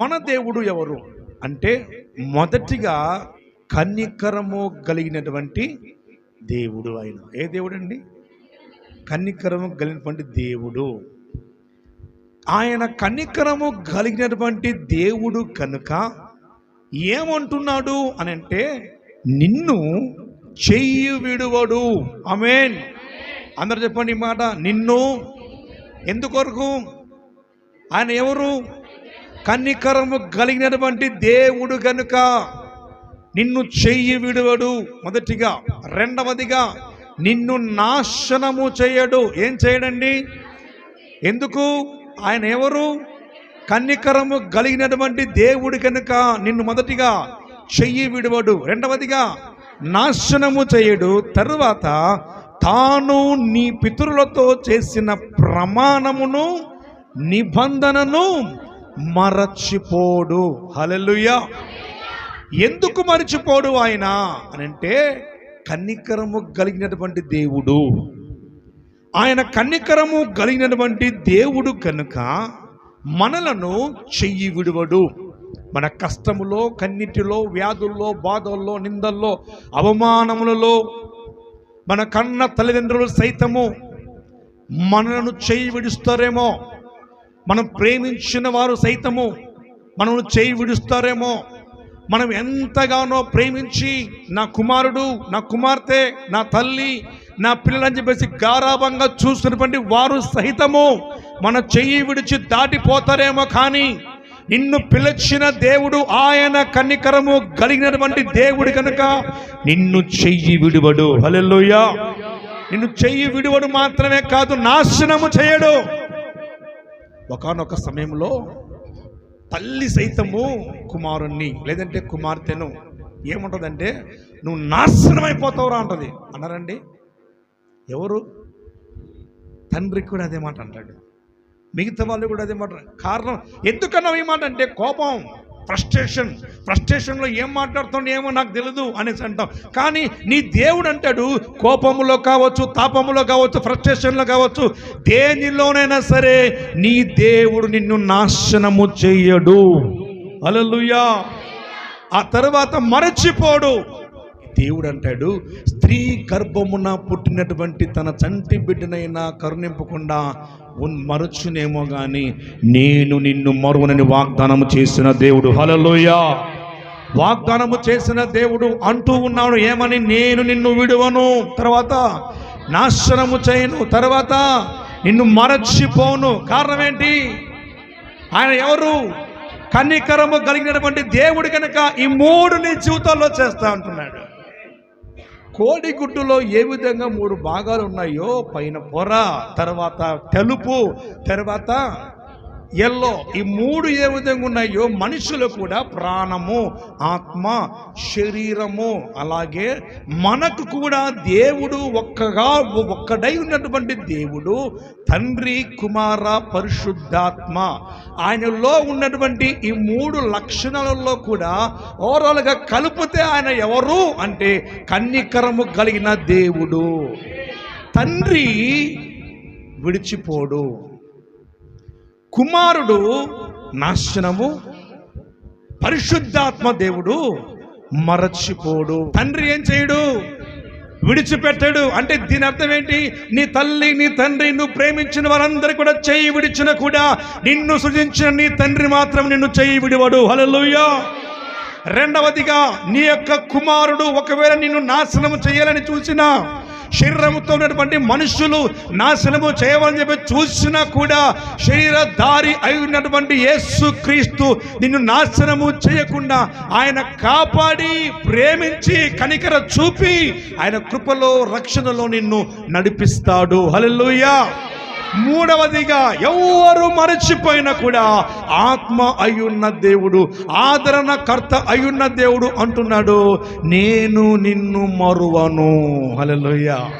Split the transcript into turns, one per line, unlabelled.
మన దేవుడు ఎవరు? అంటే మొదటిగా కన్నికరము కలిగినటువంటి దేవుడు ఆయన. ఏ దేవుడు అండి కన్నికరము కలిగినటువంటి దేవుడు. ఆయన కన్నికరము కలిగినటువంటి దేవుడు కనుక ఏమంటున్నాడు అని అంటే నిన్ను చెయ్యి విడువడు. అమేన్ అందరు చెప్పండి ఈ మాట నిన్ను. ఎందుకొరకు? ఆయన ఎవరు? కన్నికరము కలిగినటువంటి దేవుడు కనుక నిన్ను చెయ్యి విడువడు. మొదటిగా రెండవదిగా నిన్ను నాశనము చేయడు. ఏం చేయడండి? ఎందుకు? ఆయన ఎవరు? కన్నికరము కలిగినటువంటి దేవుడు కనుక నిన్ను మొదటిగా చెయ్యి విడువడు. రెండవదిగా నాశనము చేయడు. తరువాత తాను నీ పితరులతో చేసిన ప్రమాణమును నిబంధనను మరచిపోడు. హల్లెలూయా. ఎందుకు మరచిపోడు ఆయన? అని అంటే కన్నికరము కలిగినటువంటి దేవుడు. ఆయన కన్నికరము కలిగినటువంటి దేవుడు కనుక మనలను చెయ్యి విడువడు. మన కష్టములో కన్నిటిలో వ్యాధుల్లో బాధల్లో నిందల్లో అవమానములలో మన కన్న తల్లిదండ్రులు సైతము మనలను చేయి విడుస్తారేమో? మనం ప్రేమించిన వారు సైతము. మనల్ని చేయి విడుస్తారేమో. మనం ఎంతగానో ప్రేమించి నా కుమారుడు నా కుమార్తె నా తల్లి నా పిల్లలని చెప్పేసి గారాభంగా చూస్తున్నటువంటి వారు సహితము మన చెయ్యి విడిచి దాటిపోతారేమో కానీ నిన్ను పిలిచిన దేవుడు ఆయన కన్నికరము కలిగినటువంటి దేవుడు కనుక నిన్ను చెయ్యి విడువడు. హల్లెలూయా. నిన్ను చెయ్యి విడువడు మాత్రమే కాదు నాశనము చేయడు. ఒకానొక సమయంలో తల్లి సైతము కుమారుణ్ణి లేదంటే కుమార్తెను ఏముంటుందంటే నువ్వు నాశనం అయిపోతావురా అంటది. అన్నారండి? ఎవరు? తండ్రి కూడా అదే మాట అంటాడు. మిగతా వాళ్ళు కూడా అదే మాట. కారణం ఎందుకన్నా ఈ మాట అంటే కోపం. ఫ్రస్ట్రేషన్ ఫ్రస్ట్రేషన్లో ఏం మాట్లాడుతుండే ఏమో నాకు తెలియదు అనేసి అంటాం. కానీ నీ దేవుడు అంటాడు కోపములో కావచ్చు తాపములో కావచ్చు ఫ్రస్ట్రేషన్లో కావచ్చు దేనిలోనైనా సరే నీ దేవుడు నిన్ను నాశనము చెయ్యడు అలలుయా ఆ తర్వాత మరచిపోడు. దేవుడు అంటాడు స్త్రీ గర్భమున పుట్టినటువంటి తన చంటి బిడ్డనైనా కరుణింపకుండా ఉన్ మరచునేమో కానీ నేను నిన్ను మరువనని వాగ్దానము చేసిన దేవుడు. హలలోయా వాగ్దానము చేసిన దేవుడు అంటూ ఉన్నాడు ఏమని? నేను నిన్ను విడువను. తర్వాత నాశనము చేయను. తర్వాత నిన్ను మరచిపోను. కారణం ఏంటి? ఆయన ఎవరు? కన్నికరము కలిగినటువంటి దేవుడు కనుక ఈ మూడు నీ జీవితాల్లో చేస్తా అంటున్నాడు. కోడిగుడ్డులో ఏ విధంగా మూడు భాగాలు ఉన్నాయో పైన పొర. తర్వాత తెలుపు తర్వాత ఎల్లో ఈ మూడు ఏ విధంగా ఉన్నాయో మనుషులు కూడా ప్రాణము ఆత్మ శరీరము అలాగే మనకు కూడా దేవుడు ఒక్కగా ఒక్కడై ఉన్నటువంటి దేవుడు తండ్రి కుమార పరిశుద్ధాత్మ. ఆయనలో ఉన్నటువంటి ఈ మూడు లక్షణాలలో కూడా ఓవరాల్గా కలిపితే ఆయన ఎవరు అంటే కన్నికరము కలిగిన దేవుడు. తండ్రి విడిచిపోడు. కుమారుడు నాశనము పరిశుద్ధాత్మ దేవుడు మరచిపోడు. తండ్రి ఏం చేయడు? విడిచిపెట్టాడు. అంటే దీని అర్థం ఏంటి? నీ తల్లి నీ తండ్రి నువ్వు ప్రేమించిన వారందరూ కూడా చెయ్యి విడిచిన కూడా నిన్ను సృజించిన నీ తండ్రి మాత్రం నిన్ను చెయ్యి విడివాడు. హలోయ రెండవదిగా నీ యొక్క కుమారుడు ఒకవేళ నిన్ను నాశనం చేయాలని చూసినా శరీరముతో ఉన్నటువంటి మనుషులు నాశనము చేయవని చెప్పి చూసినా కూడా శరీరధారి అయి ఉన్నటువంటి యేసు క్రీస్తు నిన్ను నాశనము చేయకుండా ఆయన కాపాడి ప్రేమించి కనికర చూపి ఆయన కృపలో రక్షణలో నిన్ను నడిపిస్తాడు. హలో మూడవదిగా ఎవరు మరచిపోయినా కూడా ఆత్మ అయ్యున్న దేవుడు ఆదరణకర్త అయ్యున్న దేవుడు అంటున్నాడు నేను నిన్ను మరువను. హల్లెలూయా.